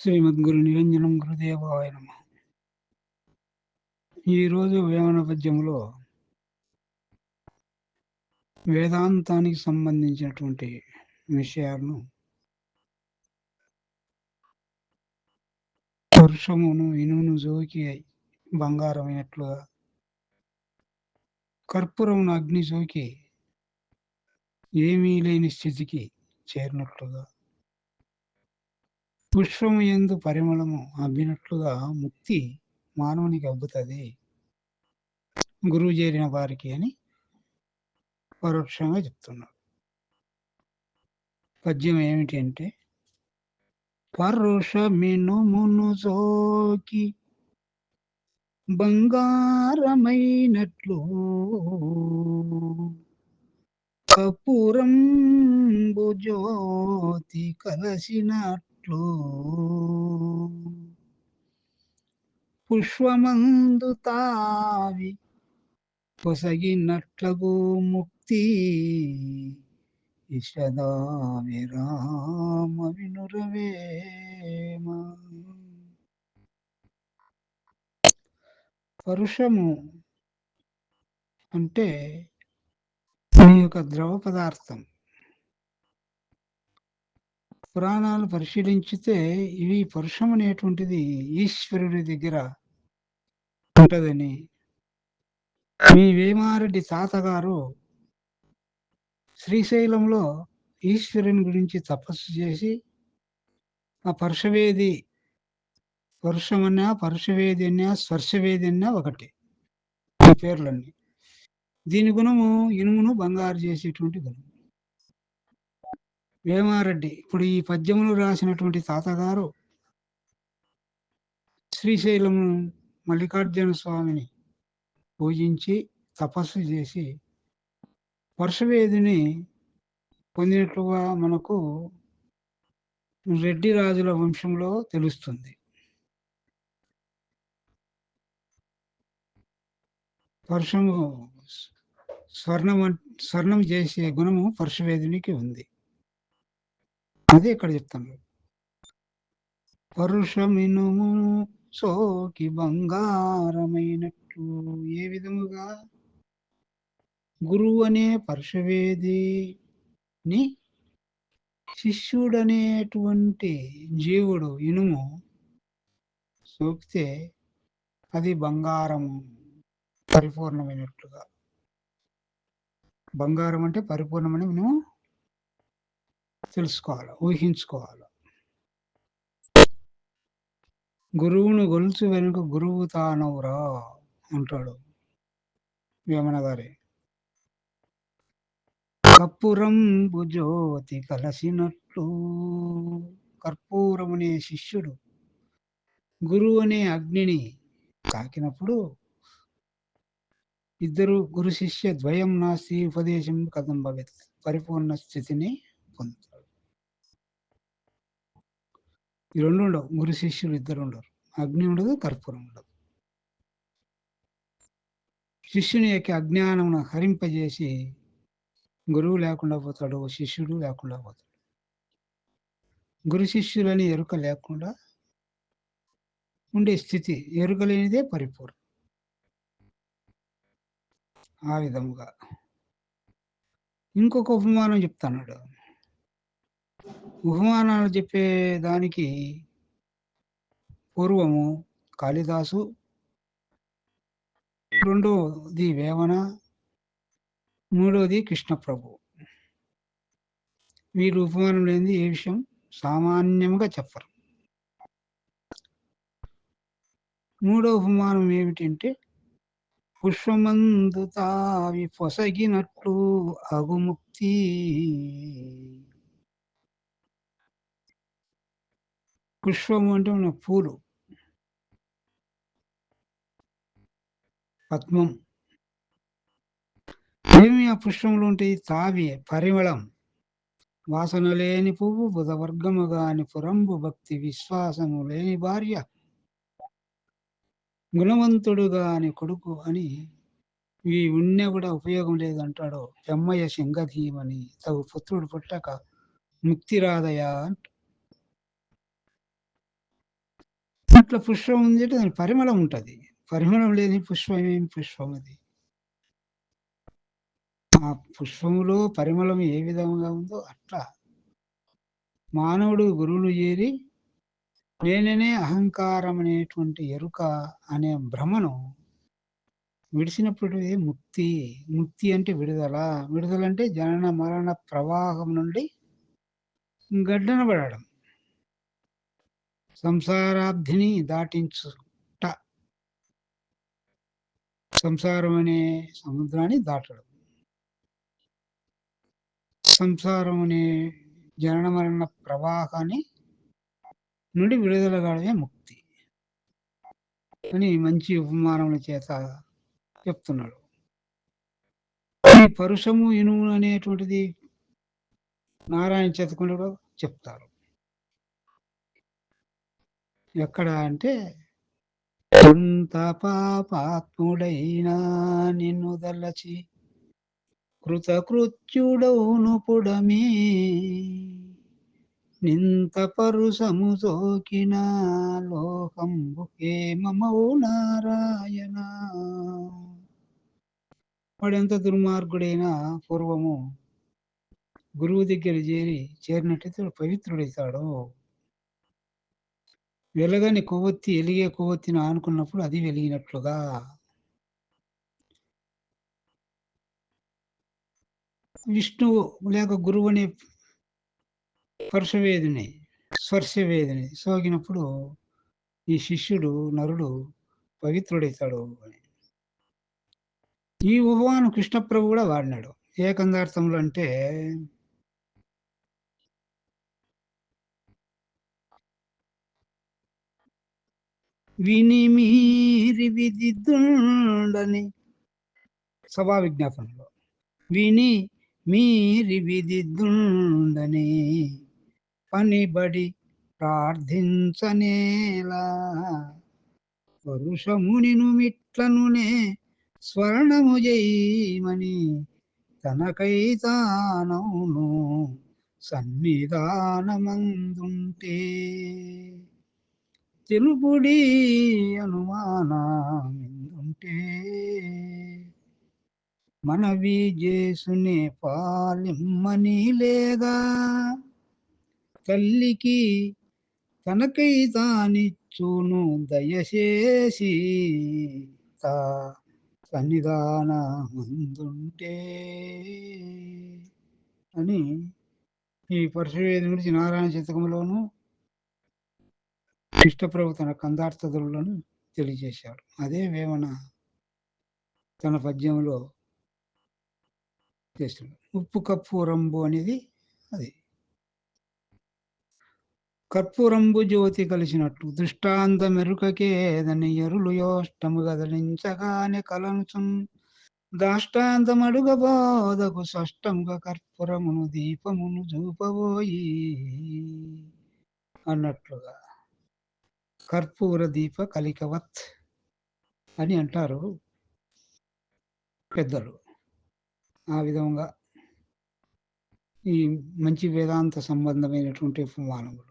శ్రీమద్గురు నిరంజనం గురుదేవాయ నమ. ఈరోజు వేమన పద్యంలో వేదాంతానికి సంబంధించినటువంటి విషయాలను వర్షమును ఇనుమును జోకి బంగారమైనట్లుగా కర్పూరమును అగ్ని జోకి ఏమీ లేని స్థితికి చేరినట్లుగా పుష్పం ఎందు పరిమళము అబ్బినట్లుగా ముక్తి మానవునికి అబ్బుతుంది. గురువు చేరిన వారికి అని పరోక్షంగా చెప్తున్నాడు. పద్యం ఏమిటి అంటే పరుషమినుమును సోకి బంగారమైనట్లు కపూరం భుజోతి కలసినట్లు పుష్పమందు తావి పొసగినట్లగు ముక్తి ఇషదా రామ వినురవేమ పరుషము అంటే ఈ యొక్క ద్రవ పదార్థం. పురాణాలు పరిశీలించితే ఇవి పరుషం అనేటువంటిది ఈశ్వరుడి దగ్గర ఉంటదని. మీ వేమారెడ్డి తాతగారు శ్రీశైలంలో ఈశ్వరుని గురించి తపస్సు చేసి ఆ పరుషవేది పరుషమన్నా పరుషవేది అన్నా స్పర్శవేది అన్నా ఒకటి ఈ పేర్లన్నీ. దీని గుణము ఇనుమును బంగారు చేసేటువంటి గుణం వేమారెడ్డి. ఇప్పుడు ఈ పద్యములు రాసినటువంటి తాతగారు శ్రీశైలం మల్లికార్జున స్వామిని పూజించి తపస్సు చేసి వర్షవేదిని పొందినట్లుగా మనకు రెడ్డి రాజుల వంశంలో తెలుస్తుంది. వర్షము స్వర్ణం స్వర్ణం చేసే గుణము పరుషవేదినికి ఉంది. అదే ఇక్కడ చెప్తాను. పరుషమినుము సోకి బంగారమైనట్టు ఏ విధముగా? గురువు అనే పరుషవేదిని శిష్యుడనేటువంటి జీవుడు ఇనుము సోకితే అది బంగారము పరిపూర్ణమైనట్లుగా. బంగారం అంటే పరిపూర్ణమని మనం తెలుసుకోవాలి ఊహించుకోవాలి? గురువును గొలుసు వెనుక గురువు తానవురా అంటాడు వేమన గారి. కర్పూరం భుజోతి కలసినట్లు కర్పూరం అనే శిష్యుడు. గురువు అనే అగ్నిని తాకినప్పుడు ఇద్దరు గురు శిష్య ద్వయం నాస్తి ఉపదేశం కథం భవేత్ పరిపూర్ణ స్థితిని పొందుతాడు ఈ రెండు ఉండవు. గురు శిష్యులు ఇద్దరు ఉండరు. అగ్ని ఉండదు కర్పూరం ఉండదు. శిష్యుని యొక్క అజ్ఞానం హరింపజేసి గురువు లేకుండా పోతాడు శిష్యుడు లేకుండా పోతాడు. గురు శిష్యులని ఎరుక లేకుండా ఉండే స్థితి ఎరుక లేనిదే పరిపూర్ణ. ఆ విధముగా ఇంకొక ఉపమానం చెప్తాడు ఉపమానాలు చెప్పే దానికి పూర్వము కాళిదాసు రెండోది వేమన మూడోది కృష్ణప్రభు. వీరు ఉపమానం లేనిది ఏ విషయం? సామాన్యంగా చెప్పరు. మూడో ఉపమానం ఏమిటంటే పుష్పమందు తావి పొసగినట్లు అగుముక్తి పుష్పము అంటే మన పూలు. పద్మం. ఏమి ఆ పుష్పంలో ఉంటాయి తావి? పరిమళం. వాసన లేని పువ్వు బుధవర్గము గాని పురంబు భక్తి విశ్వాసము లేని భార్య. గుణవంతుడు గాని కొడుకు అని ఇవి ఉన్నా కూడా ఉపయోగం లేదంటాడు. పెమ్మయ్య సింగధీమని తగు పుత్రుడు పుట్టక ముక్తిరాదయ అంట అట్లా పుష్పం ఉంది అంటే దాని పరిమళం ఉంటుంది పరిమళం లేని పుష్పం ఏం పుష్పం అది? ఆ పుష్పములో పరిమళం ఏ విధంగా ఉందో అట్లా మానవుడు గురువును చేరి నేననే అహంకారం అనేటువంటి ఎరుక అనే భ్రమను విడిచినప్పుడు ముక్తి. ముక్తి అంటే విడుదల. విడుదల అంటే జనన మరణ ప్రవాహం నుండి గడ్డన పడడం. సంసారాబ్ధిని దాటించుట. సంసారం అనే సముద్రాన్ని దాటడం. సంసారం అనే జనన మరణ ప్రవాహాన్ని నుండి విడుదల కావడమే ముక్తి. అని మంచి ఉపమానముల చేత చెప్తున్నాడు. ఈ పరుషము, ఇనుము అనేటువంటిది నారాయణ చేతకుండా చెప్తారు. ఎక్కడ అంటే కొంత పాపాత్ముడైనా నిన్ను దల్లచి కృతకృత్యుడౌను పుడమే నింత పరుసము సోకిన లోకంబు మమౌ నారాయణ. వాడెంత దుర్మార్గుడైనా పూర్వము గురువు దగ్గర చేరి చేరినట్టయితే పవిత్రుడైతాడు. వెలగని కొవ్వొత్తి ఎలిగే కొవ్వొత్తిని ఆనుకున్నప్పుడు అది వెలిగినట్లుగా. విష్ణువు లేక గురువు అనే స్పర్శవేదిని స్పర్శవేదిని సోకినప్పుడు ఈ శిష్యుడు నరుడు పవిత్రుడైతాడు అని. ఈ ఉపమానం కృష్ణప్రభు కూడా వాడినాడు. ఏ కందార్థంలో అంటే విని మీరి విదిద్దుండని సభా విజ్ఞాపనలో విని మీరి విదిద్దుండని పనిబడి ప్రార్థించనేలా. పరుషమునిను మిట్లనునే స్వర్ణము జయమని తనకై తానవును సన్నిధానమందుంటే. తెలుపుడి అనుమానమిందుంటే మనవి చేసునే పాలిమ్మని లేదా తల్లికి తనకై తానిచ్చును దయచేసి తా సన్నిధాన ముందుంటే అని ఈ పరశువేది గురించి నారాయణ శతకంలోనూ కృష్ణప్రభు తన కందార్థదులను తెలియజేశాడు. అదే వేమన తన పద్యంలో చేస్తున్నాడు ఉప్పు కర్పూరంబు అనేది అది. కర్పూరంబు జ్యోతి కలిసినట్లు దృష్టాంత మెరుకకేదని ఎరులు యోష్టము గదలించగానే కలనుచున్ దాష్టాంతమడుగ బోధకు స్పష్టంగా కర్పూరమును దీపమును చూపబోయి అన్నట్లుగా కర్పూర దీప కలికవత్ అని అంటారు పెద్దలు. ఆ విధంగా ఈ మంచి వేదాంత సంబంధమైనటువంటి ఉపమానములు.